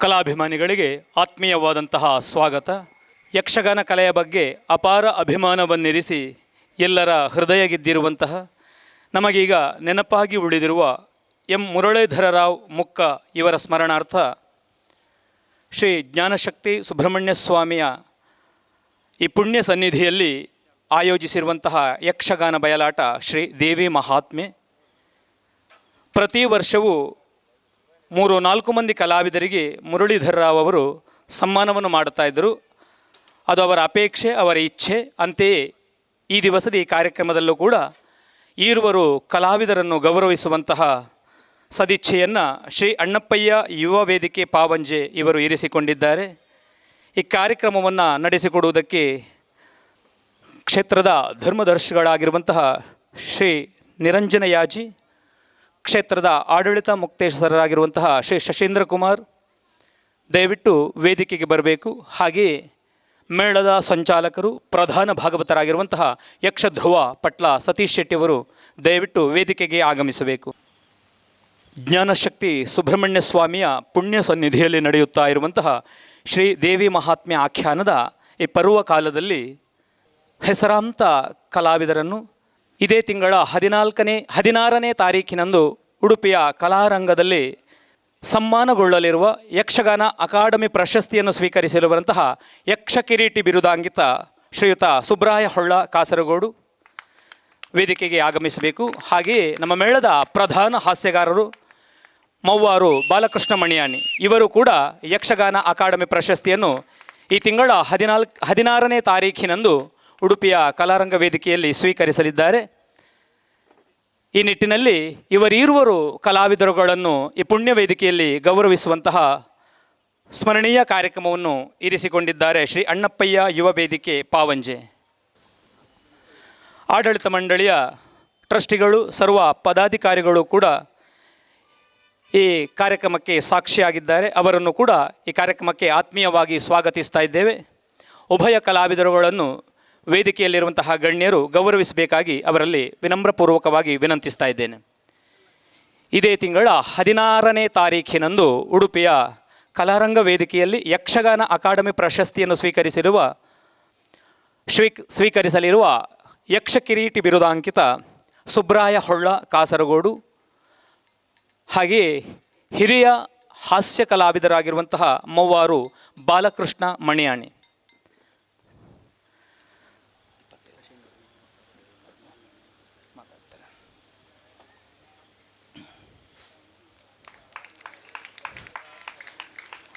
ಕಲಾಭಿಮಾನಿಗಳಿಗೆ ಆತ್ಮೀಯವಾದಂತಹ ಸ್ವಾಗತ. ಯಕ್ಷಗಾನ ಕಲೆಯ ಬಗ್ಗೆ ಅಪಾರ ಅಭಿಮಾನವನ್ನಿರಿಸಿ ಎಲ್ಲರ ಹೃದಯ ಗೆದ್ದಿರುವಂತಹ ನಮಗೀಗ ನೆನಪಾಗಿ ಉಳಿದಿರುವ ಎಂ ಮುರಳೀಧರರಾವ್ ಮುಕ್ಕ ಇವರ ಸ್ಮರಣಾರ್ಥ ಶ್ರೀ ಜ್ಞಾನಶಕ್ತಿ ಸುಬ್ರಹ್ಮಣ್ಯ ಸ್ವಾಮಿಯ ಈ ಪುಣ್ಯ ಸನ್ನಿಧಿಯಲ್ಲಿ ಆಯೋಜಿಸಿರುವಂತಹ ಯಕ್ಷಗಾನ ಬಯಲಾಟ ಶ್ರೀ ದೇವಿ ಮಹಾತ್ಮೆ. ಪ್ರತಿ ವರ್ಷವೂ ಮೂರು ನಾಲ್ಕು ಮಂದಿ ಕಲಾವಿದರಿಗೆ ಮುರಳೀಧರ್ ರಾವ್ ಅವರು ಸನ್ಮಾನವನ್ನು ಮಾಡುತ್ತಾ ಇದ್ದರು. ಅದು ಅವರ ಅಪೇಕ್ಷೆ, ಅವರ ಇಚ್ಛೆ. ಅಂತೆಯೇ ಈ ದಿವಸದ ಈ ಕಾರ್ಯಕ್ರಮದಲ್ಲೂ ಕೂಡ ಈರುವರು ಕಲಾವಿದರನ್ನು ಗೌರವಿಸುವಂತಹ ಸದಿಚ್ಛೆಯನ್ನು ಶ್ರೀ ಅಣ್ಣಪ್ಪಯ್ಯ ಯುವ ವೇದಿಕೆ ಪಾವಂಜೆ ಇವರು ಇರಿಸಿಕೊಂಡಿದ್ದಾರೆ. ಈ ಕಾರ್ಯಕ್ರಮವನ್ನು ನಡೆಸಿಕೊಡುವುದಕ್ಕೆ ಕ್ಷೇತ್ರದ ಧರ್ಮದರ್ಶಿಗಳಾಗಿರುವಂತಹ ಶ್ರೀ ನಿರಂಜನ ಯಾಜಿ ಕ್ಷೇತ್ರದ ಆಡಳಿತ ಮುಕ್ತೇಶ್ವರರಾಗಿರುವಂತಹ ಶ್ರೀ ಶಶೀಂದ್ರ ಕುಮಾರ್ ದಯವಿಟ್ಟು ವೇದಿಕೆಗೆ ಬರಬೇಕು. ಹಾಗೆಯೇ ಮೇಳದ ಸಂಚಾಲಕರು, ಪ್ರಧಾನ ಭಾಗವತರಾಗಿರುವಂತಹ ಯಕ್ಷಧ್ರುವ ಪಟ್ಲ ಸತೀಶ್ ಶೆಟ್ಟಿಯವರು ದಯವಿಟ್ಟು ವೇದಿಕೆಗೆ ಆಗಮಿಸಬೇಕು. ಜ್ಞಾನಶಕ್ತಿ ಸುಬ್ರಹ್ಮಣ್ಯ ಸ್ವಾಮಿಯ ಪುಣ್ಯ ಸನ್ನಿಧಿಯಲ್ಲಿ ನಡೆಯುತ್ತಾ ಇರುವಂತಹ ಶ್ರೀ ದೇವಿ ಮಹಾತ್ಮ್ಯ ಆಖ್ಯಾನದ ಈ ಪರ್ವ ಕಾಲದಲ್ಲಿ ಹೆಸರಾಂತ ಕಲಾವಿದರನ್ನು ಇದೇ ತಿಂಗಳ ಹದಿನಾಲ್ಕನೇ, ಹದಿನಾರನೇ ತಾರೀಖಿನಂದು ಉಡುಪಿಯ ಕಲಾರಂಗದಲ್ಲಿ ಸಮ್ಮಾನಗೊಳ್ಳಲಿರುವ ಯಕ್ಷಗಾನ ಅಕಾಡೆಮಿ ಪ್ರಶಸ್ತಿಯನ್ನು ಸ್ವೀಕರಿಸಿರುವಂತಹ ಯಕ್ಷ ಕಿರೀಟಿ ಬಿರುದಾಂಗಿತ ಶ್ರೀಯುತ ಸುಬ್ರಾಯ ಹೊಳ್ಳ ಕಾಸರಗೋಡು ವೇದಿಕೆಗೆ ಆಗಮಿಸಬೇಕು. ಹಾಗೆಯೇ ನಮ್ಮ ಮೇಳದ ಪ್ರಧಾನ ಹಾಸ್ಯಗಾರರು ಮೌವಾರು ಬಾಲಕೃಷ್ಣ ಮಣಿಯಾಣಿ, ಇವರು ಕೂಡ ಯಕ್ಷಗಾನ ಅಕಾಡೆಮಿ ಪ್ರಶಸ್ತಿಯನ್ನು ಈ ತಿಂಗಳ ಹದಿನಾಲ್ಕು, ಹದಿನಾರನೇ ತಾರೀಖಿನಂದು ಉಡುಪಿಯ ಕಲಾರಂಗ ವೇದಿಕೆಯಲ್ಲಿ ಸ್ವೀಕರಿಸಲಿದ್ದಾರೆ. ಈ ನಿಟ್ಟಿನಲ್ಲಿ ಇವರೀರುವರು ಕಲಾವಿದರುಗಳನ್ನು ಈ ಪುಣ್ಯ ವೇದಿಕೆಯಲ್ಲಿ ಗೌರವಿಸುವಂತಹ ಸ್ಮರಣೀಯ ಕಾರ್ಯಕ್ರಮವನ್ನು ಇರಿಸಿಕೊಂಡಿದ್ದಾರೆ ಶ್ರೀ ಅಣ್ಣಪ್ಪಯ್ಯ ಯುವ ವೇದಿಕೆ ಪಾವಂಜೆ. ಆಡಳಿತ ಮಂಡಳಿಯ ಟ್ರಸ್ಟಿಗಳು, ಸರ್ವ ಪದಾಧಿಕಾರಿಗಳು ಕೂಡ ಈ ಕಾರ್ಯಕ್ರಮಕ್ಕೆ ಸಾಕ್ಷಿಯಾಗಿದ್ದಾರೆ. ಅವರನ್ನು ಕೂಡ ಈ ಕಾರ್ಯಕ್ರಮಕ್ಕೆ ಆತ್ಮೀಯವಾಗಿ ಸ್ವಾಗತಿಸ್ತಾ ಇದ್ದೇವೆ. ಉಭಯ ಕಲಾವಿದರುಗಳನ್ನು ವೇದಿಕೆಯಲ್ಲಿರುವಂತಹ ಗಣ್ಯರು ಗೌರವಿಸಬೇಕಾಗಿ ಅವರಲ್ಲಿ ವಿನಮ್ರಪೂರ್ವಕವಾಗಿ ವಿನಂತಿಸ್ತಾ ಇದ್ದೇನೆ. ಇದೇ ತಿಂಗಳ ಹದಿನಾರನೇ ತಾರೀಖಿನಂದು ಉಡುಪಿಯ ಕಲಾರಂಗ ವೇದಿಕೆಯಲ್ಲಿ ಯಕ್ಷಗಾನ ಅಕಾಡೆಮಿ ಪ್ರಶಸ್ತಿಯನ್ನು ಸ್ವೀಕರಿಸಿರುವ ಸ್ವೀ ಸ್ವೀಕರಿಸಲಿರುವ ಯಕ್ಷಕಿರೀಟಿ ಬಿರುದಾಂಕಿತ ಸುಬ್ರಾಯ ಹೊಳ್ಳ ಕಾಸರಗೋಡು ಹಾಗೆಯೇ ಹಿರಿಯ ಹಾಸ್ಯ ಕಲಾವಿದರಾಗಿರುವಂತಹ ಮವ್ವಾರು ಬಾಲಕೃಷ್ಣ ಮಣಿಯಾಣಿ.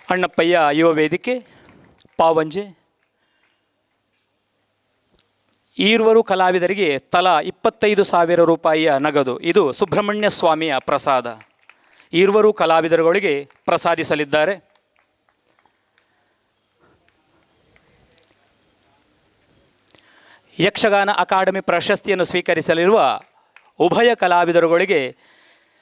ಅಣ್ಣಪ್ಪಯ್ಯ ಯುವ ವೇದಿಕೆ, ಪಾವಂಜೆ. ಈರುವರು ಕಲಾವಿದರಿಗೆ ತಲಾ ಇಪ್ಪತ್ತೈದು ಸಾವಿರ ರೂಪಾಯಿಯ ನಗದು. ಇದು ಸುಬ್ರಹ್ಮಣ್ಯ ಸ್ವಾಮಿಯ ಪ್ರಸಾದ. ಈರುವರು ಕಲಾವಿದರುಗಳಿಗೆ ಪ್ರಸಾದಿಸಲಿದ್ದಾರೆ. ಯಕ್ಷಗಾನ ಅಕಾಡೆಮಿ ಪ್ರಶಸ್ತಿಯನ್ನು ಸ್ವೀಕರಿಸಲಿರುವ ಉಭಯ ಕಲಾವಿದರುಗಳಿಗೆ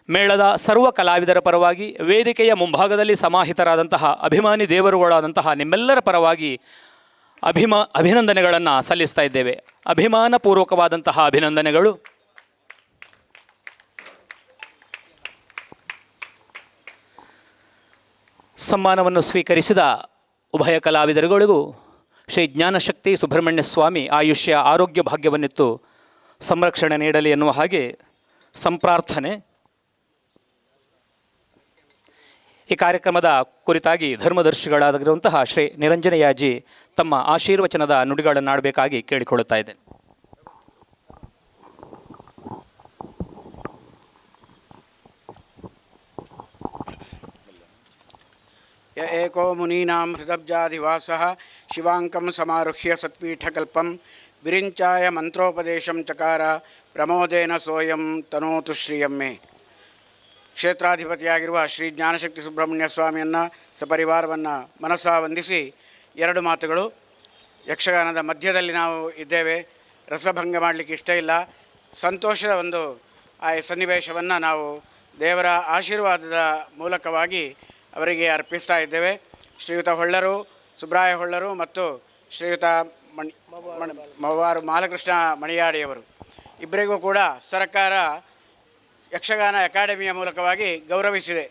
ಮೇಳದ ಸರ್ವ ಕಲಾವಿದರ ಪರವಾಗಿ ವೇದಿಕೆಯ ಮುಂಭಾಗದಲ್ಲಿ ಸಮಾಹಿತರಾದಂತಹ ಅಭಿಮಾನಿ ದೇವರುಗಳಾದಂತಹ ನಿಮ್ಮೆಲ್ಲರ ಪರವಾಗಿ ಅಭಿಮಾ ಅಭಿನಂದನೆಗಳನ್ನು ಸಲ್ಲಿಸ್ತಾ ಇದ್ದೇವೆ. ಅಭಿಮಾನಪೂರ್ವಕವಾದಂತಹ ಅಭಿನಂದನೆಗಳು. ಸಮ್ಮಾನವನ್ನು ಸ್ವೀಕರಿಸಿದ ಉಭಯ ಕಲಾವಿದರುಗಳಿಗೂ ಶ್ರೀ ಜ್ಞಾನಶಕ್ತಿ ಸುಬ್ರಹ್ಮಣ್ಯ ಸ್ವಾಮಿ ಆಯುಷ್ಯ ಆರೋಗ್ಯ ಭಾಗ್ಯವನ್ನಿತ್ತು ಸಂರಕ್ಷಣೆ ನೀಡಲಿ ಎನ್ನುವ ಹಾಗೆ ಸಂಪ್ರಾರ್ಥನೆ ಈ ಕಾರ್ಯಕ್ರಮದ ಕುರಿತಾಗಿ ಧರ್ಮದರ್ಶಿಗಳಾಗಿರುವಂತಹ ಶ್ರೀ ನಿರಂಜನಯಾಜಿ ತಮ್ಮ ಆಶೀರ್ವಚನದ ನುಡಿಗಳನ್ನು ಆಡಬೇಕಾಗಿ ಕೇಳಿಕೊಳ್ಳುತ್ತಾ ಇದ್ದೇನೆ. ಯ ಏಕೋ ಮುನೀನಾಂ ಹೃದಬ್ಜಾಧಿವಾಸ ಶಿವಾಂಕಂ ಸಮಾರುಹ್ಯ ಸತ್ಪೀಠಕಲ್ಪಂ ವಿರಿಂಚಾಯ ಮಂತ್ರೋಪದೇಶಂ ಚಕಾರ ಪ್ರಮೋದೇನ ಸೋಯಂ ತನೋತು ಶ್ರೀಯಮ್ಮೆ. ಕ್ಷೇತ್ರಾಧಿಪತಿಯಾಗಿರುವ ಶ್ರೀ ಜ್ಞಾನಶಕ್ತಿ ಸುಬ್ರಹ್ಮಣ್ಯ ಸ್ವಾಮಿಯನ್ನು ಸಪರಿವಾರವನ್ನು ಮನಸ್ಸಾ ವಂದಿಸಿ ಎರಡು ಮಾತುಗಳು. ಯಕ್ಷಗಾನದ ಮಧ್ಯದಲ್ಲಿ ನಾವು ಇದ್ದೇವೆ. ರಸಭಂಗ ಮಾಡಲಿಕ್ಕೆ ಇಷ್ಟ ಇಲ್ಲ. ಸಂತೋಷದ ಒಂದು, ಆ ಸನ್ನಿವೇಶವನ್ನು ನಾವು ದೇವರ ಆಶೀರ್ವಾದದ ಮೂಲಕವಾಗಿ ಅವರಿಗೆ ಅರ್ಪಿಸ್ತಾ ಇದ್ದೇವೆ. ಶ್ರೀಯುತ ಹೊಳ್ಳರು, ಸುಬ್ರಾಯ ಹೊಳ್ಳರು ಮತ್ತು ಶ್ರೀಯುತ ಮಣಿ ಮವಾರು ಮಾಲಕೃಷ್ಣ ಮಣಿಯಾಡಿಯವರು. ಇಬ್ಬರಿಗೂ ಕೂಡ ಸರ್ಕಾರ ಯಕ್ಷಗಾನ ಅಕಾಡೆಮಿಯ ಮೂಲಕವಾಗಿ ಗೌರವಿಸಿದೆ.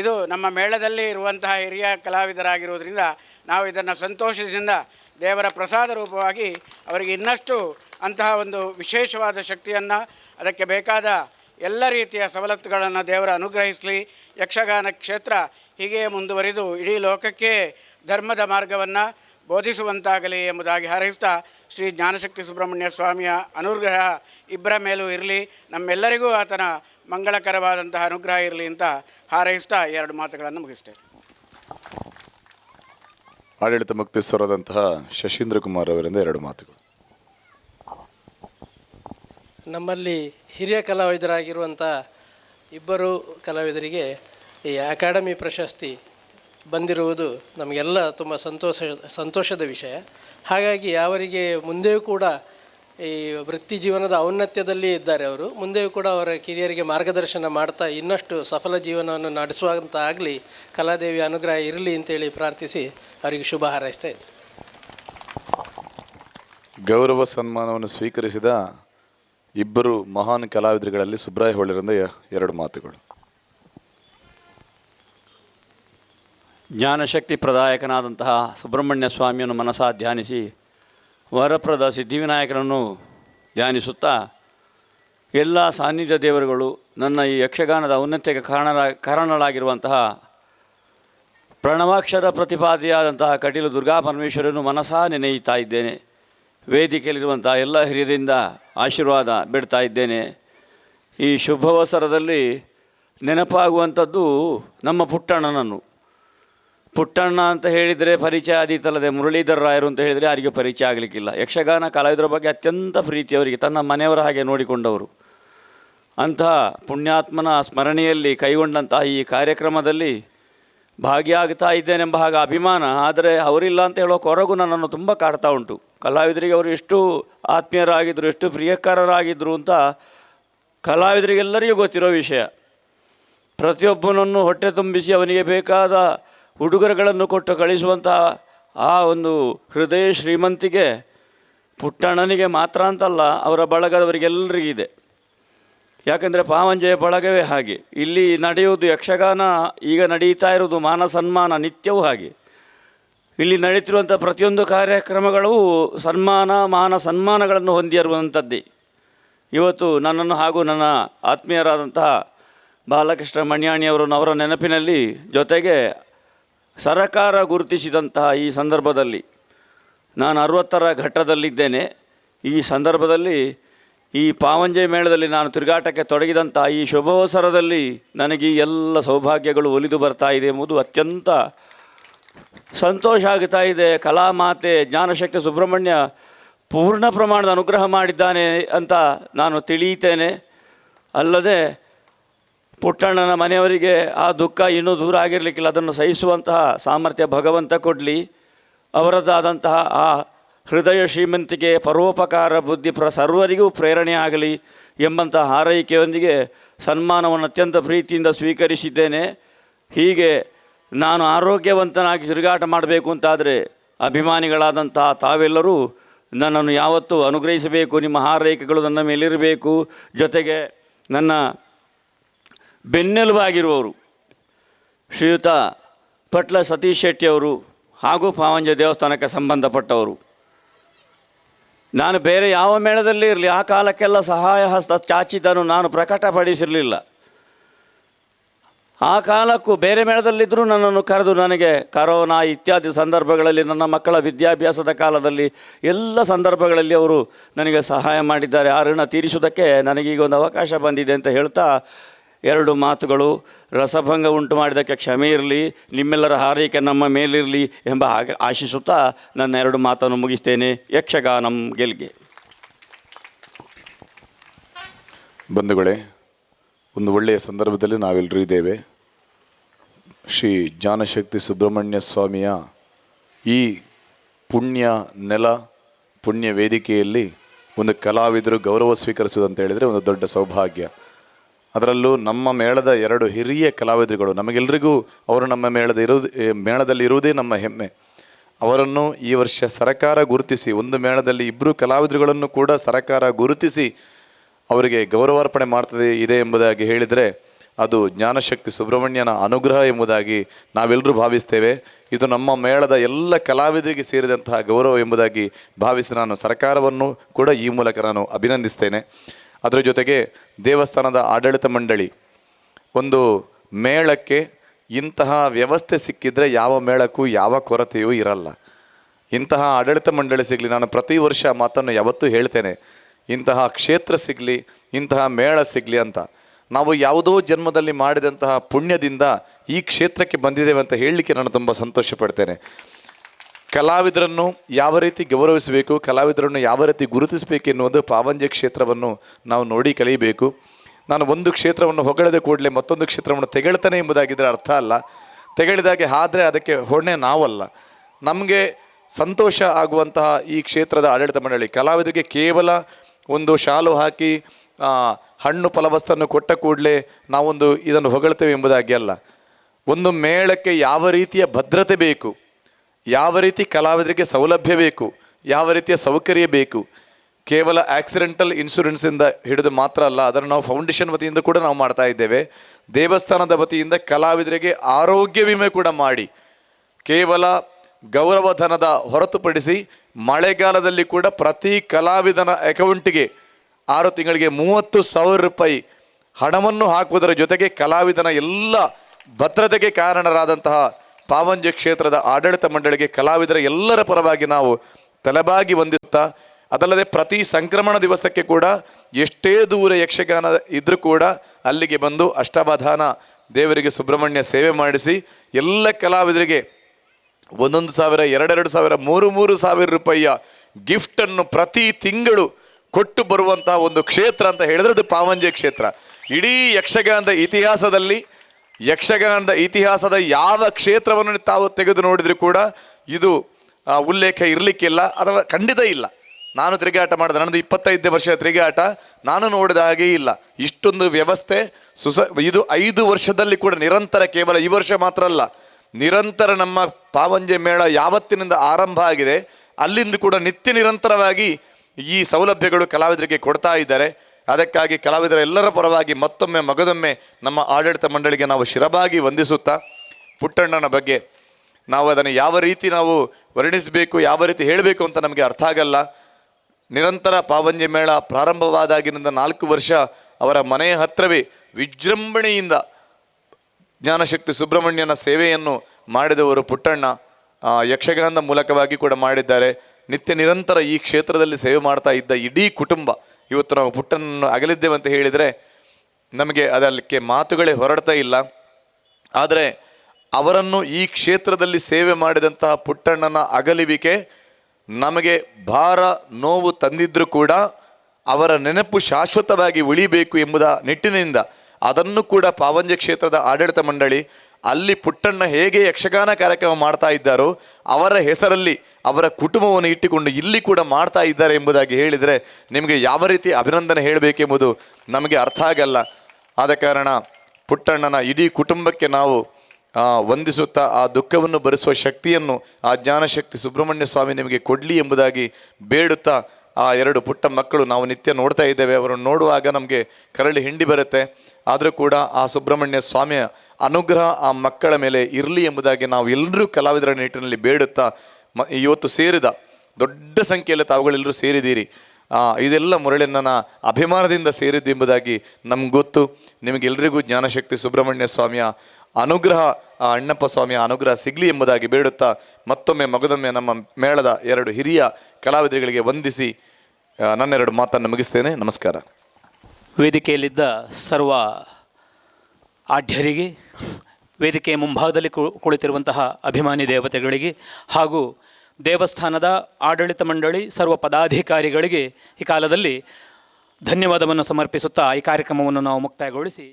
ಇದು ನಮ್ಮ ಮೇಳದಲ್ಲಿ ಇರುವಂತಹ ಹಿರಿಯ ಕಲಾವಿದರಾಗಿರುವುದರಿಂದ ನಾವು ಇದನ್ನು ಸಂತೋಷದಿಂದ ದೇವರ ಪ್ರಸಾದ ರೂಪವಾಗಿ ಅವರಿಗೆ ಇನ್ನಷ್ಟು ಅಂತಹ ಒಂದು ವಿಶೇಷವಾದ ಶಕ್ತಿಯನ್ನು, ಅದಕ್ಕೆ ಬೇಕಾದ ಎಲ್ಲ ರೀತಿಯ ಸವಲತ್ತುಗಳನ್ನು ದೇವರ ಅನುಗ್ರಹಿಸಲಿ. ಯಕ್ಷಗಾನ ಕ್ಷೇತ್ರ ಹೀಗೆ ಮುಂದುವರಿದು ಇಡೀ ಲೋಕಕ್ಕೆ ಧರ್ಮದ ಮಾರ್ಗವನ್ನು ಬೋಧಿಸುವಂತಾಗಲಿ ಎಂಬುದಾಗಿ ಹಾರೈಸ್ತಾ ಶ್ರೀ ಜ್ಞಾನಶಕ್ತಿ ಸುಬ್ರಹ್ಮಣ್ಯ ಸ್ವಾಮಿಯ ಅನುಗ್ರಹ ಇಬ್ಬರ ಮೇಲೂ ಇರಲಿ. ನಮ್ಮೆಲ್ಲರಿಗೂ ಆತನ ಮಂಗಳಕರವಾದಂತಹ ಅನುಗ್ರಹ ಇರಲಿ ಅಂತ ಹಾರೈಸ್ತಾ ಎರಡು ಮಾತುಗಳನ್ನು ಮುಗಿಸ್ತೇನೆ. ಆಡಳಿತ ಮುಕ್ತೇಶ್ವರದಂತಹ ಶಶೀಂದ್ರ ಕುಮಾರ್ ಅವರಿಂದ ಎರಡು ಮಾತುಗಳು. ನಮ್ಮಲ್ಲಿ ಹಿರಿಯ ಕಲಾವಿದರಾಗಿರುವಂಥ ಇಬ್ಬರು ಕಲಾವಿದರಿಗೆ ಈ ಅಕಾಡೆಮಿ ಪ್ರಶಸ್ತಿ ಬಂದಿರುವುದು ನಮಗೆಲ್ಲ ತುಂಬ ಸಂತೋಷ ಸಂತೋಷದ ವಿಷಯ. ಹಾಗಾಗಿ ಅವರಿಗೆ ಮುಂದೆಯೂ ಕೂಡ ಈ ವೃತ್ತಿ ಜೀವನದ ಔನ್ನತ್ಯದಲ್ಲಿ ಇದ್ದಾರೆ ಅವರು. ಮುಂದೆಯೂ ಕೂಡ ಅವರ ಕಿರಿಯರಿಗೆ ಮಾರ್ಗದರ್ಶನ ಮಾಡ್ತಾ ಇನ್ನಷ್ಟು ಸಫಲ ಜೀವನವನ್ನು ನಡೆಸುವಂತ ಆಗಲಿ, ಕಲಾದೇವಿ ಅನುಗ್ರಹ ಇರಲಿ ಅಂತೇಳಿ ಪ್ರಾರ್ಥಿಸಿ ಅವರಿಗೆ ಶುಭ ಹಾರೈಸ್ತಾ ಇದ್ದೆ. ಗೌರವ ಸನ್ಮಾನವನ್ನು ಸ್ವೀಕರಿಸಿದ ಇಬ್ಬರು ಮಹಾನ್ ಕಲಾವಿದರುಗಳಲ್ಲಿ ಸುಬ್ರಾಯ ಹೊಳ್ಳಿರಿಂದ ಎರಡು ಮಾತುಗಳು. ಜ್ಞಾನಶಕ್ತಿ ಪ್ರದಾಯಕನಾದಂತಹ ಸುಬ್ರಹ್ಮಣ್ಯ ಸ್ವಾಮಿಯನ್ನು ಮನಸಾ ಧ್ಯಾನಿಸಿ ವರಪ್ರದ ಸಿದ್ಧಿವಿನಾಯಕನನ್ನು ಧ್ಯಾನಿಸುತ್ತಾ ಎಲ್ಲ ಸಾನ್ನಿಧ್ಯ ದೇವರುಗಳು ನನ್ನ ಈ ಯಕ್ಷಗಾನದ ಔನ್ನತ್ಯಕ್ಕೆ ಕಾರಣ ಕಾರಣಗಳಾಗಿರುವಂತಹ ಪ್ರಣವಾಕ್ಷರ ಪ್ರತಿಪಾದಿಯಾದಂತಹ ಕಟೀಲು ದುರ್ಗಾ ಪರಮೇಶ್ವರನ್ನು ಮನಸಾ ನೆನೆಯುತ್ತಾ ಇದ್ದೇನೆ. ವೇದಿಕೆಯಲ್ಲಿರುವಂಥ ಎಲ್ಲ ಹಿರಿಯರಿಂದ ಆಶೀರ್ವಾದ ಬಿಡ್ತಾ ಇದ್ದೇನೆ. ಈ ಶುಭವಸರದಲ್ಲಿ ನೆನಪಾಗುವಂಥದ್ದು ನಮ್ಮ ಪುಟ್ಟಣ್ಣನನ್ನು. ಪುಟ್ಟಣ್ಣ ಅಂತ ಹೇಳಿದರೆ ಪರಿಚಯ ಆದೀತಲ್ಲದೆ ಮುರಳೀಧರ ರಾಯರು ಅಂತ ಹೇಳಿದರೆ ಯಾರಿಗೂ ಪರಿಚಯ ಆಗಲಿಕ್ಕಿಲ್ಲ. ಯಕ್ಷಗಾನ ಕಲಾವಿದರ ಬಗ್ಗೆ ಅತ್ಯಂತ ಪ್ರೀತಿ ಅವರಿಗೆ, ತನ್ನ ಮನೆಯವರ ಹಾಗೆ ನೋಡಿಕೊಂಡವರು. ಅಂತಹ ಪುಣ್ಯಾತ್ಮನ ಸ್ಮರಣೆಯಲ್ಲಿ ಕೈಗೊಂಡಂತಹ ಈ ಕಾರ್ಯಕ್ರಮದಲ್ಲಿ ಭಾಗಿಯಾಗ್ತಾ ಇದ್ದೇನೆಂಬ ಹಾಗೆ ಅಭಿಮಾನ, ಆದರೆ ಅವರಿಲ್ಲ ಅಂತ ಹೇಳೋ ಕೊರಗು ನನ್ನನ್ನು ತುಂಬ ಕಾಡ್ತಾ ಉಂಟು. ಕಲಾವಿದರಿಗೆ ಅವರು ಎಷ್ಟು ಆತ್ಮೀಯರಾಗಿದ್ದರು ಎಷ್ಟು ಪ್ರಿಯಕರರಾಗಿದ್ದರು ಅಂತ ಕಲಾವಿದರಿಗೆಲ್ಲರಿಗೂ ಗೊತ್ತಿರೋ ವಿಷಯ. ಪ್ರತಿಯೊಬ್ಬನನ್ನು ಹೊಟ್ಟೆ ತುಂಬಿಸಿ ಅವನಿಗೆ ಬೇಕಾದ ಉಡುಗೊರೆಗಳನ್ನು ಕೊಟ್ಟು ಕಳಿಸುವಂಥ ಆ ಒಂದು ಹೃದಯ ಶ್ರೀಮಂತಿಗೆ, ಪುಟ್ಟಣ್ಣನಿಗೆ ಮಾತ್ರ ಅಂತಲ್ಲ, ಅವರ ಬಳಗದವರಿಗೆಲ್ಲರಿಗಿದೆ ಯಾಕಂದರೆ ಪಾವಂಜಯ ಬಳಗವೇ ಹಾಗೆ. ಇಲ್ಲಿ ನಡೆಯುವುದು ಯಕ್ಷಗಾನ, ಈಗ ನಡೀತಾ ಇರುವುದು ಮಾನ ಸನ್ಮಾನ, ನಿತ್ಯವೂ ಹಾಗೆ. ಇಲ್ಲಿ ನಡೀತಿರುವಂಥ ಪ್ರತಿಯೊಂದು ಕಾರ್ಯಕ್ರಮಗಳು ಸನ್ಮಾನ, ಮಾನ ಸನ್ಮಾನಗಳನ್ನು ಹೊಂದಿರುವಂಥದ್ದೇ. ಇವತ್ತು ನನ್ನನ್ನು ಹಾಗೂ ನನ್ನ ಆತ್ಮೀಯರಾದಂತಹ ಬಾಲಕೃಷ್ಣ ಮಣ್ಯಾಣಿಯವರನ್ನು ಅವರ ನೆನಪಿನಲ್ಲಿ ಜೊತೆಗೆ ಸರಕಾರ ಗುರುತಿಸಿದಂತಹ ಈ ಸಂದರ್ಭದಲ್ಲಿ ನಾನು ಅರವತ್ತರ ಘಟ್ಟದಲ್ಲಿದ್ದೇನೆ. ಈ ಸಂದರ್ಭದಲ್ಲಿ ಈ ಪಾವಂಜೆ ಮೇಳದಲ್ಲಿ ನಾನು ತಿರುಗಾಟಕ್ಕೆ ತೊಡಗಿದಂಥ ಈ ಶುಭವಸರದಲ್ಲಿ ನನಗೆ ಎಲ್ಲ ಸೌಭಾಗ್ಯಗಳು ಒಲಿದು ಬರ್ತಾ ಇದೆ ಎಂಬುದು ಅತ್ಯಂತ ಸಂತೋಷ ಆಗ್ತಾ ಇದೆ. ಕಲಾಮಾತೆ ಜ್ಞಾನಶಕ್ತಿ ಸುಬ್ರಹ್ಮಣ್ಯ ಪೂರ್ಣ ಪ್ರಮಾಣದ ಅನುಗ್ರಹ ಮಾಡಿದ್ದಾನೆ ಅಂತ ನಾನು ತಿಳಿಯುತ್ತೇನೆ. ಅಲ್ಲದೆ ಪುಟ್ಟಣ್ಣನ ಮನೆಯವರಿಗೆ ಆ ದುಃಖ ಇನ್ನೂ ದೂರ ಆಗಿರಲಿಕ್ಕಿಲ್ಲ. ಅದನ್ನು ಸಹಿಸುವಂತಹ ಸಾಮರ್ಥ್ಯ ಭಗವಂತ ಕೊಡಲಿ. ಅವರದ್ದಾದಂತಹ ಆ ಹೃದಯ ಶ್ರೀಮಂತಿಗೆ ಪರೋಪಕಾರ ಬುದ್ಧಿ ಪ್ರ ಸರ್ವರಿಗೂ ಪ್ರೇರಣೆ ಆಗಲಿ ಎಂಬಂತಹ ಹಾರೈಕೆಯೊಂದಿಗೆ ಸನ್ಮಾನವನ್ನು ಅತ್ಯಂತ ಪ್ರೀತಿಯಿಂದ ಸ್ವೀಕರಿಸಿದ್ದೇನೆ. ಹೀಗೆ ನಾನು ಆರೋಗ್ಯವಂತನಾಗಿ ತಿರುಗಾಟ ಮಾಡಬೇಕು ಅಂತಾದರೆ ಅಭಿಮಾನಿಗಳಾದಂತಹ ತಾವೆಲ್ಲರೂ ನನ್ನನ್ನು ಯಾವತ್ತೂ ಅನುಗ್ರಹಿಸಬೇಕು. ನಿಮ್ಮ ಹಾರೈಕೆಗಳು ನನ್ನ ಮೇಲಿರಬೇಕು. ಜೊತೆಗೆ ನನ್ನ ಬೆನ್ನೆಲುಬಾಗಿರುವವರು. ಶ್ರೀಯುತ ಪಟ್ಲ ಸತೀಶ್ ಶೆಟ್ಟಿಯವರು ಹಾಗೂ ಪಾವಂಜ ದೇವಸ್ಥಾನಕ್ಕೆ ಸಂಬಂಧಪಟ್ಟವರು. ನಾನು ಬೇರೆ ಯಾವ ಮೇಳದಲ್ಲಿ ಇರಲಿ, ಆ ಕಾಲಕ್ಕೆಲ್ಲ ಸಹಾಯ ಹಸ್ತ ಚಾಚಿದ್ದನ್ನು ನಾನು ಪ್ರಕಟಪಡಿಸಿರಲಿಲ್ಲ. ಆ ಕಾಲಕ್ಕೂ ಬೇರೆ ಮೇಳದಲ್ಲಿದ್ದರೂ ನನ್ನನ್ನು ಕರೆದು ನನಗೆ ಕರೋನಾ ಇತ್ಯಾದಿ ಸಂದರ್ಭಗಳಲ್ಲಿ ನನ್ನ ಮಕ್ಕಳ ವಿದ್ಯಾಭ್ಯಾಸದ ಕಾಲದಲ್ಲಿ ಎಲ್ಲ ಸಂದರ್ಭಗಳಲ್ಲಿ ಅವರು ನನಗೆ ಸಹಾಯ ಮಾಡಿದ್ದಾರೆ. ಆ ಋಣ ತೀರಿಸುವುದಕ್ಕೆ ನನಗೀಗ ಒಂದು ಅವಕಾಶ ಬಂದಿದೆ ಅಂತ ಹೇಳ್ತಾ ಎರಡು ಮಾತುಗಳು ರಸಭಂಗ ಉಂಟು ಮಾಡಿದಕ್ಕೆ ಕ್ಷಮೆ ಇರಲಿ, ನಿಮ್ಮೆಲ್ಲರ ಹಾರೈಕೆ ನಮ್ಮ ಮೇಲಿರಲಿ ಎಂಬ ಆಶಿಸುತ್ತಾ ನನ್ನ ಎರಡು ಮಾತನ್ನು ಮುಗಿಸ್ತೇನೆ. ಯಕ್ಷಗಾನಂ ಗೆಲ್ಗೆ. ಬಂಧುಗಳೇ, ಒಂದು ಒಳ್ಳೆಯ ಸಂದರ್ಭದಲ್ಲಿ ನಾವೆಲ್ಲರೂ ಇದ್ದೇವೆ. ಶ್ರೀ ಜ್ಞಾನಶಕ್ತಿ ಸುಬ್ರಹ್ಮಣ್ಯ ಸ್ವಾಮಿಯ ಈ ಪುಣ್ಯ ನೆಲ, ಪುಣ್ಯ ವೇದಿಕೆಯಲ್ಲಿ ಒಂದು ಕಲಾವಿದರು ಗೌರವ ಸ್ವೀಕರಿಸುವುದಂತ ಹೇಳಿದರೆ ಒಂದು ದೊಡ್ಡ ಸೌಭಾಗ್ಯ. ಅದರಲ್ಲೂ ನಮ್ಮ ಮೇಳದ ಎರಡು ಹಿರಿಯ ಕಲಾವಿದರುಗಳು ನಮಗೆಲ್ಲರಿಗೂ ಅವರು ನಮ್ಮ ಮೇಳದ ಇರುವುದು ಮೇಳದಲ್ಲಿ ಇರುವುದೇ ನಮ್ಮ ಹೆಮ್ಮೆ. ಅವರನ್ನು ಈ ವರ್ಷ ಸರಕಾರ ಗುರುತಿಸಿ, ಒಂದು ಮೇಳದಲ್ಲಿ ಇಬ್ಬರು ಕಲಾವಿದರುಗಳನ್ನು ಕೂಡ ಸರಕಾರ ಗುರುತಿಸಿ ಅವರಿಗೆ ಗೌರವಾರ್ಪಣೆ ಮಾಡ್ತದೆ ಇದೆ ಎಂಬುದಾಗಿ ಹೇಳಿದರೆ, ಅದು ಜ್ಞಾನಶಕ್ತಿ ಸುಬ್ರಹ್ಮಣ್ಯನ ಅನುಗ್ರಹ ಎಂಬುದಾಗಿ ನಾವೆಲ್ಲರೂ ಭಾವಿಸ್ತೇವೆ. ಇದು ನಮ್ಮ ಮೇಳದ ಎಲ್ಲ ಕಲಾವಿದರಿಗೆ ಸೇರಿದಂತಹ ಗೌರವ ಎಂಬುದಾಗಿ ಭಾವಿಸಿ ನಾನು ಸರ್ಕಾರವನ್ನು ಕೂಡ ಈ ಮೂಲಕ ನಾನು ಅಭಿನಂದಿಸ್ತೇನೆ. ಅದರ ಜೊತೆಗೆ ದೇವಸ್ಥಾನದ ಆಡಳಿತ ಮಂಡಳಿ. ಒಂದು ಮೇಳಕ್ಕೆ ಇಂತಹ ವ್ಯವಸ್ಥೆ ಸಿಕ್ಕಿದ್ರೆ ಯಾವ ಮೇಳಕ್ಕೂ ಯಾವ ಕೊರತೆಯೂ ಇರಲ್ಲ. ಇಂತಹ ಆಡಳಿತ ಮಂಡಳಿ ಸಿಗಲಿ, ನಾನು ಪ್ರತಿ ವರ್ಷ ಮಾತನ್ನು ಯಾವತ್ತೂ ಹೇಳ್ತೇನೆ. ಇಂತಹ ಕ್ಷೇತ್ರ ಸಿಗಲಿ, ಇಂತಹ ಮೇಳ ಸಿಗಲಿ ಅಂತ. ನಾವು ಯಾವುದೋ ಜನ್ಮದಲ್ಲಿ ಮಾಡಿದಂತಹ ಪುಣ್ಯದಿಂದ ಈ ಕ್ಷೇತ್ರಕ್ಕೆ ಬಂದಿದ್ದೇವೆ ಅಂತ ಹೇಳಲಿಕ್ಕೆ ನಾನು ತುಂಬ ಸಂತೋಷ ಪಡ್ತೇನೆ. ಕಲಾವಿದರನ್ನು ಯಾವ ರೀತಿ ಗೌರವಿಸಬೇಕು, ಕಲಾವಿದರನ್ನು ಯಾವ ರೀತಿ ಗುರುತಿಸಬೇಕು ಎನ್ನುವುದು ಪಾವಂಜ್ಯ ಕ್ಷೇತ್ರವನ್ನು ನಾವು ನೋಡಿ ಕಲಿಯಬೇಕು. ನಾನು ಒಂದು ಕ್ಷೇತ್ರವನ್ನು ಹೊಗಳದ ಕೂಡಲೇ ಮತ್ತೊಂದು ಕ್ಷೇತ್ರವನ್ನು ತೆಗಳ್ತಾನೆ ಎಂಬುದಾಗಿದ್ದರೆ ಅರ್ಥ ಅಲ್ಲ. ತೆಗಳಿದಾಗೆ ಆದರೆ ಅದಕ್ಕೆ ಹೊಣೆ ನಾವಲ್ಲ. ನಮಗೆ ಸಂತೋಷ ಆಗುವಂತಹ ಈ ಕ್ಷೇತ್ರದ ಆಡಳಿತ ಮಂಡಳಿ ಕಲಾವಿದರಿಗೆ ಕೇವಲ ಒಂದು ಶಾಲು ಹಾಕಿ ಹಣ್ಣು ಫಲವಸ್ತನ್ನು ಕೊಟ್ಟ ಕೂಡಲೇ ನಾವೊಂದು ಇದನ್ನು ಹೊಗಳ್ತೇವೆ ಎಂಬುದಾಗಿ ಅಲ್ಲ. ಒಂದು ಮೇಳಕ್ಕೆ ಯಾವ ರೀತಿಯ ಭದ್ರತೆ ಬೇಕು ಯಾವ ರೀತಿ ಕಲಾವಿದರಿಗೆ ಸೌಲಭ್ಯ ಬೇಕು, ಯಾವ ರೀತಿಯ ಸೌಕರ್ಯ ಬೇಕು, ಕೇವಲ ಆಕ್ಸಿಡೆಂಟಲ್ ಇನ್ಶೂರೆನ್ಸಿಂದ ಹಿಡಿದು ಮಾತ್ರ ಅಲ್ಲ, ಅದನ್ನು ನಾವು ಫೌಂಡೇಶನ್ ವತಿಯಿಂದ ಕೂಡ ನಾವು ಮಾಡ್ತಾ ಇದ್ದೇವೆ. ದೇವಸ್ಥಾನದ ವತಿಯಿಂದ ಕಲಾವಿದರಿಗೆ ಆರೋಗ್ಯ ವಿಮೆ ಕೂಡ ಮಾಡಿ, ಕೇವಲ ಗೌರವಧನದ ಹೊರತುಪಡಿಸಿ ಮಳೆಗಾಲದಲ್ಲಿ ಕೂಡ ಪ್ರತಿ ಕಲಾವಿದನ ಅಕೌಂಟಿಗೆ ಆರು ತಿಂಗಳಿಗೆ ಮೂವತ್ತು ಸಾವಿರ ರೂಪಾಯಿ ಹಣವನ್ನು ಹಾಕುವುದರ ಜೊತೆಗೆ ಕಲಾವಿದನ ಎಲ್ಲ ಭದ್ರತೆಗೆ ಕಾರಣರಾದಂತಹ ಪಾವಂಜೆ ಕ್ಷೇತ್ರದ ಆಡಳಿತ ಮಂಡಳಿಗೆ ಕಲಾವಿದರ ಎಲ್ಲರ ಪರವಾಗಿ ನಾವು ತಲೆಬಾಗಿ ವಂದಿಸುತ್ತಾ, ಅದಲ್ಲದೆ ಪ್ರತಿ ಸಂಕ್ರಮಣ ದಿವಸಕ್ಕೆ ಕೂಡ ಎಷ್ಟೇ ದೂರ ಯಕ್ಷಗಾನ ಇದ್ದರೂ ಕೂಡ ಅಲ್ಲಿಗೆ ಬಂದು ಅಷ್ಟಾವಧಾನ ದೇವರಿಗೆ ಸುಬ್ರಹ್ಮಣ್ಯ ಸೇವೆ ಮಾಡಿಸಿ, ಎಲ್ಲ ಕಲಾವಿದರಿಗೆ ಒಂದೊಂದು ಸಾವಿರ, ಎರಡೆರಡು ಸಾವಿರ, ಮೂರು ಮೂರು ಸಾವಿರ ರೂಪಾಯಿಯ ಗಿಫ್ಟನ್ನು ಪ್ರತಿ ತಿಂಗಳು ಕೊಟ್ಟು ಬರುವಂಥ ಒಂದು ಕ್ಷೇತ್ರ ಅಂತ ಹೇಳಿದ್ರೆ ಅದು ಪಾವಂಜೆ ಕ್ಷೇತ್ರ. ಇಡೀ ಯಕ್ಷಗಾನದ ಇತಿಹಾಸದಲ್ಲಿ ಯಕ್ಷಗಾನದ ಇತಿಹಾಸದ ಯಾವ ಕ್ಷೇತ್ರವನ್ನು ತಾವು ತೆಗೆದು ನೋಡಿದರೂ ಕೂಡ ಇದು ಉಲ್ಲೇಖ ಇರಲಿಕ್ಕಿಲ್ಲ ಅಥವಾ ಖಂಡಿತ ಇಲ್ಲ. ನಾನು ತಿರುಗಾಟ ಮಾಡಿದೆ, ನನ್ನದು ಇಪ್ಪತ್ತೈದನೇ ವರ್ಷದ ತಿರುಗಾಟ, ನಾನು ನೋಡಿದ ಹಾಗೆ ಇಲ್ಲ. ಇಷ್ಟೊಂದು ವ್ಯವಸ್ಥೆ ಸುಸ, ಇದು ಐದು ವರ್ಷದಲ್ಲಿ ಕೂಡ ನಿರಂತರ ಕೇವಲ ಈ ವರ್ಷ ಮಾತ್ರ ಅಲ್ಲ. ನಿರಂತರ ನಮ್ಮ ಪಾವಂಜೆ ಮೇಳ ಯಾವತ್ತಿನಿಂದ ಆರಂಭ ಆಗಿದೆ, ಅಲ್ಲಿಂದ ಕೂಡ ನಿತ್ಯ ನಿರಂತರವಾಗಿ ಈ ಸೌಲಭ್ಯಗಳು ಕಲಾವಿದರಿಗೆ ಕೊಡ್ತಾ ಇದ್ದಾರೆ. ಅದಕ್ಕಾಗಿ ಕಲಾವಿದರ ಎಲ್ಲರ ಪರವಾಗಿ ಮತ್ತೊಮ್ಮೆ ಮಗದೊಮ್ಮೆ ನಮ್ಮ ಆಡಳಿತ ಮಂಡಳಿಗೆ ನಾವು ಶಿರಬಾಗಿ ವಂದಿಸುತ್ತಾ ಪುಟ್ಟಣ್ಣನ ಬಗ್ಗೆ ನಾವು ಅದನ್ನು ಯಾವ ರೀತಿ ನಾವು ವರ್ಣಿಸಬೇಕು, ಯಾವ ರೀತಿ ಹೇಳಬೇಕು ಅಂತ ನಮಗೆ ಅರ್ಥ ಆಗಲ್ಲ. ನಿರಂತರ ಪಾವಂಜಿ ಮೇಳ ಪ್ರಾರಂಭವಾದಾಗಿನಿಂದ ನಾಲ್ಕು ವರ್ಷ ಅವರ ಮನೆಯ ಹತ್ರವೇ ವಿಜೃಂಭಣೆಯಿಂದ ಜ್ಞಾನಶಕ್ತಿ ಸುಬ್ರಹ್ಮಣ್ಯನ ಸೇವೆಯನ್ನು ಮಾಡಿದವರು ಪುಟ್ಟಣ್ಣ. ಯಕ್ಷಗಾನದ ಮೂಲಕವಾಗಿ ಕೂಡ ಮಾಡಿದ್ದಾರೆ. ನಿತ್ಯ ನಿರಂತರ ಈ ಕ್ಷೇತ್ರದಲ್ಲಿ ಸೇವೆ ಮಾಡ್ತಾ ಇದ್ದ ಇಡೀ ಕುಟುಂಬ ಇವತ್ತು ನಾವು ಅಗಲಿದ್ದೇವೆ ಅಂತ ಹೇಳಿದರೆ ನಮಗೆ ಅದಕ್ಕೆ ಮಾತುಗಳೇ ಹೊರಡ್ತಾ ಇಲ್ಲ. ಆದರೆ ಅವರನ್ನು ಈ ಕ್ಷೇತ್ರದಲ್ಲಿ ಸೇವೆ ಮಾಡಿದಂತಹ ಪುಟ್ಟಣ್ಣನ ಅಗಲಿವಿಕೆ ನಮಗೆ ಭಾರ, ನೋವು ತಂದಿದ್ದರೂ ಕೂಡ ಅವರ ನೆನಪು ಶಾಶ್ವತವಾಗಿ ಉಳಿಬೇಕು ಎಂಬುದ ನಿಟ್ಟಿನಿಂದ ಅದನ್ನು ಕೂಡ ಪಾವಂಜ ಕ್ಷೇತ್ರದ ಆಡಳಿತ ಮಂಡಳಿ ಅಲ್ಲಿ ಪುಟ್ಟಣ್ಣ ಹೇಗೆ ಯಕ್ಷಗಾನ ಕಾರ್ಯಕ್ರಮ ಮಾಡ್ತಾ ಇದ್ದಾರೋ ಅವರ ಹೆಸರಲ್ಲಿ ಅವರ ಕುಟುಂಬವನ್ನು ಇಟ್ಟುಕೊಂಡು ಇಲ್ಲಿ ಕೂಡ ಮಾಡ್ತಾ ಇದ್ದಾರೆ ಎಂಬುದಾಗಿ ಹೇಳಿದರೆ ನಿಮಗೆ ಯಾವ ರೀತಿ ಅಭಿನಂದನೆ ಹೇಳಬೇಕೆಂಬುದು ನಮಗೆ ಅರ್ಥ ಆಗಲ್ಲ. ಆದ ಕಾರಣ ಪುಟ್ಟಣ್ಣನ ಇಡೀ ಕುಟುಂಬಕ್ಕೆ ನಾವು ವಂದಿಸುತ್ತಾ ಆ ದುಃಖವನ್ನು ಭರಿಸುವ ಶಕ್ತಿಯನ್ನು, ಆ ಜ್ಞಾನಶಕ್ತಿ ಸುಬ್ರಹ್ಮಣ್ಯ ಸ್ವಾಮಿ ನಿಮಗೆ ಕೊಡಲಿ ಎಂಬುದಾಗಿ ಬೇಡುತ್ತಾ ಆ ಎರಡು ಪುಟ್ಟ ಮಕ್ಕಳು ನಾವು ನಿತ್ಯ ನೋಡ್ತಾ ಇದ್ದೇವೆ, ಅವರನ್ನು ನೋಡುವಾಗ ನಮಗೆ ಕರಳಿ ಹಿಂಡಿ ಬರುತ್ತೆ. ಆದರೂ ಕೂಡ ಆ ಸುಬ್ರಹ್ಮಣ್ಯ ಸ್ವಾಮಿಯ ಅನುಗ್ರಹ ಆ ಮಕ್ಕಳ ಮೇಲೆ ಇರಲಿ ಎಂಬುದಾಗಿ ನಾವು ಎಲ್ಲರೂ ಕಲಾವಿದರ ನಿಟ್ಟಿನಲ್ಲಿ ಬೇಡುತ್ತಾ ಮ, ಇವತ್ತು ಸೇರಿದ ದೊಡ್ಡ ಸಂಖ್ಯೆಯಲ್ಲಿ ತಾವುಗಳೆಲ್ಲರೂ ಸೇರಿದ್ದೀರಿ. ಇದೆಲ್ಲ ಮುರಳಿನ ಅಭಿಮಾನದಿಂದ ಸೇರಿದ್ದು ಎಂಬುದಾಗಿ ನಮ್ಗೆ ಗೊತ್ತು. ನಿಮಗೆಲ್ಲರಿಗೂ ಜ್ಞಾನಶಕ್ತಿ ಸುಬ್ರಹ್ಮಣ್ಯ ಸ್ವಾಮಿಯ ಅನುಗ್ರಹ ಅಣ್ಣಪ್ಪ ಸ್ವಾಮಿಯ ಅನುಗ್ರಹ ಸಿಗಲಿ ಎಂಬುದಾಗಿ ಬೇಡುತ್ತಾ ಮತ್ತೊಮ್ಮೆ ಮಗದೊಮ್ಮೆ ನಮ್ಮ ಮೇಳದ ಎರಡು ಹಿರಿಯ ಕಲಾವಿದರುಗಳಿಗೆ ವಂದಿಸಿ ನನ್ನೆರಡು ಮಾತನ್ನು ಮುಗಿಸ್ತೇನೆ. ನಮಸ್ಕಾರ. ವೇದಿಕೆಯಲ್ಲಿದ್ದ ಸರ್ವ ಆಢ್ಯರಿಗೆ, ವೇದಿಕೆಯ ಮುಂಭಾಗದಲ್ಲಿ ಕುಳಿತಿರುವಂತಹ ಅಭಿಮಾನಿ ದೇವತೆಗಳಿಗೆ ಹಾಗೂ ದೇವಸ್ಥಾನದ ಆಡಳಿತ ಮಂಡಳಿ ಸರ್ವ ಪದಾಧಿಕಾರಿಗಳಿಗೆ ಈ ಕಾಲದಲ್ಲಿ ಧನ್ಯವಾದವನ್ನು ಸಮರ್ಪಿಸುತ್ತಾ ಈ ಕಾರ್ಯಕ್ರಮವನ್ನು ನಾವು ಮುಕ್ತಾಯಗೊಳಿಸಿ.